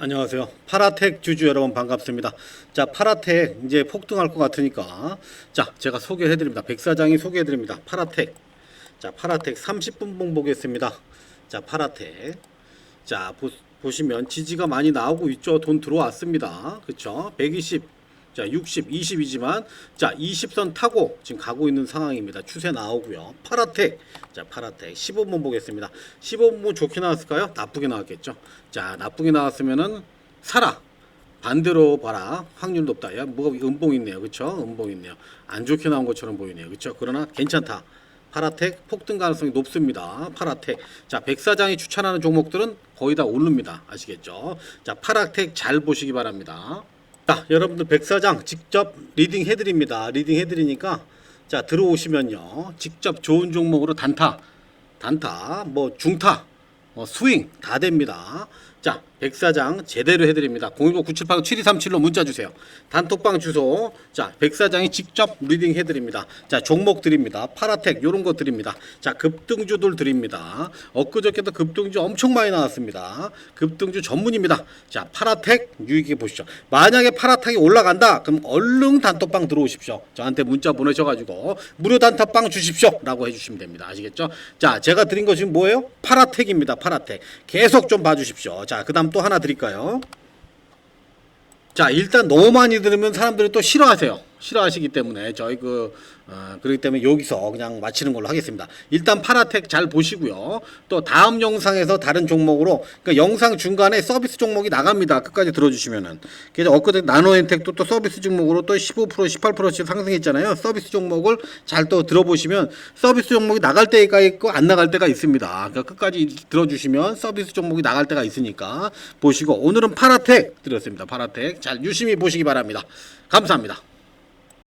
안녕하세요. 파라텍 주주 여러분 반갑습니다. 자, 파라텍 이제 폭등할 것 같으니까 자, 제가 소개해 드립니다. 백 사장이 소개해 드립니다. 파라텍. 자, 파라텍 30분봉 보겠습니다. 자, 파라텍. 자, 보, 보시면 지지가 많이 나오고 있죠. 돈 들어왔습니다. 그렇죠? 120 자, 60, 20이지만 자, 20선 타고 지금 가고 있는 상황입니다. 추세 나오고요. 파라텍. 자, 파라텍 15분 보겠습니다. 15분 좋게 나왔을까요? 나쁘게 나왔겠죠. 자, 나쁘게 나왔으면은 사라. 반대로 봐라. 확률 높다. 야, 뭐가 음봉 있네요. 그렇죠? 음봉 있네요. 안 좋게 나온 것처럼 보이네요. 그렇죠? 그러나 괜찮다. 파라텍 폭등 가능성이 높습니다. 파라텍. 자, 백사장이 추천하는 종목들은 거의 다 오릅니다. 아시겠죠? 자, 파라텍 잘 보시기 바랍니다. 자, 여러분들 백사장 직접 리딩 해드립니다. 리딩 해드리니까 자 들어오시면요, 직접 좋은 종목으로 단타, 단타, 뭐 중타, 뭐 스윙 다 됩니다. 자, 백사장 제대로 해드립니다. 010-9789-7237로 문자 주세요. 단톡방 주소. 자, 백사장이 직접 리딩 해드립니다. 자, 종목 드립니다. 파라텍 요런 거 드립니다. 자, 급등주들 드립니다. 엊그저께도 급등주 엄청 많이 나왔습니다. 급등주 전문입니다. 자, 파라텍 유익해 보시죠. 만약에 파라텍이 올라간다, 그럼 얼른 단톡방 들어오십시오. 저한테 문자 보내셔가지고 무료 단톡방 주십시오 라고 해주시면 됩니다. 아시겠죠? 자, 제가 드린 것이 뭐예요? 파라텍입니다. 파라텍 계속 좀 봐주십시오. 자, 그 다음 또 하나 드릴까요? 자 일단 너무 많이 들으면 사람들이 또 싫어하세요. 싫어하시기 때문에 저희 그 어, 그렇기 때문에 여기서 그냥 마치는 걸로 하겠습니다. 일단 파라텍 잘 보시고요. 또 다음 영상에서 다른 종목으로 그러니까 영상 중간에 서비스 종목이 나갑니다. 끝까지 들어주시면은 그래서 엊그제 나노엔텍도 또 서비스 종목으로 또 15% 18%씩 상승했잖아요. 서비스 종목을 잘 또 들어보시면 서비스 종목이 나갈 때가 있고 안 나갈 때가 있습니다. 그러니까 끝까지 들어주시면 서비스 종목이 나갈 때가 있으니까 보시고 오늘은 파라텍 드렸습니다. 파라텍 잘 유심히 보시기 바랍니다. 감사합니다.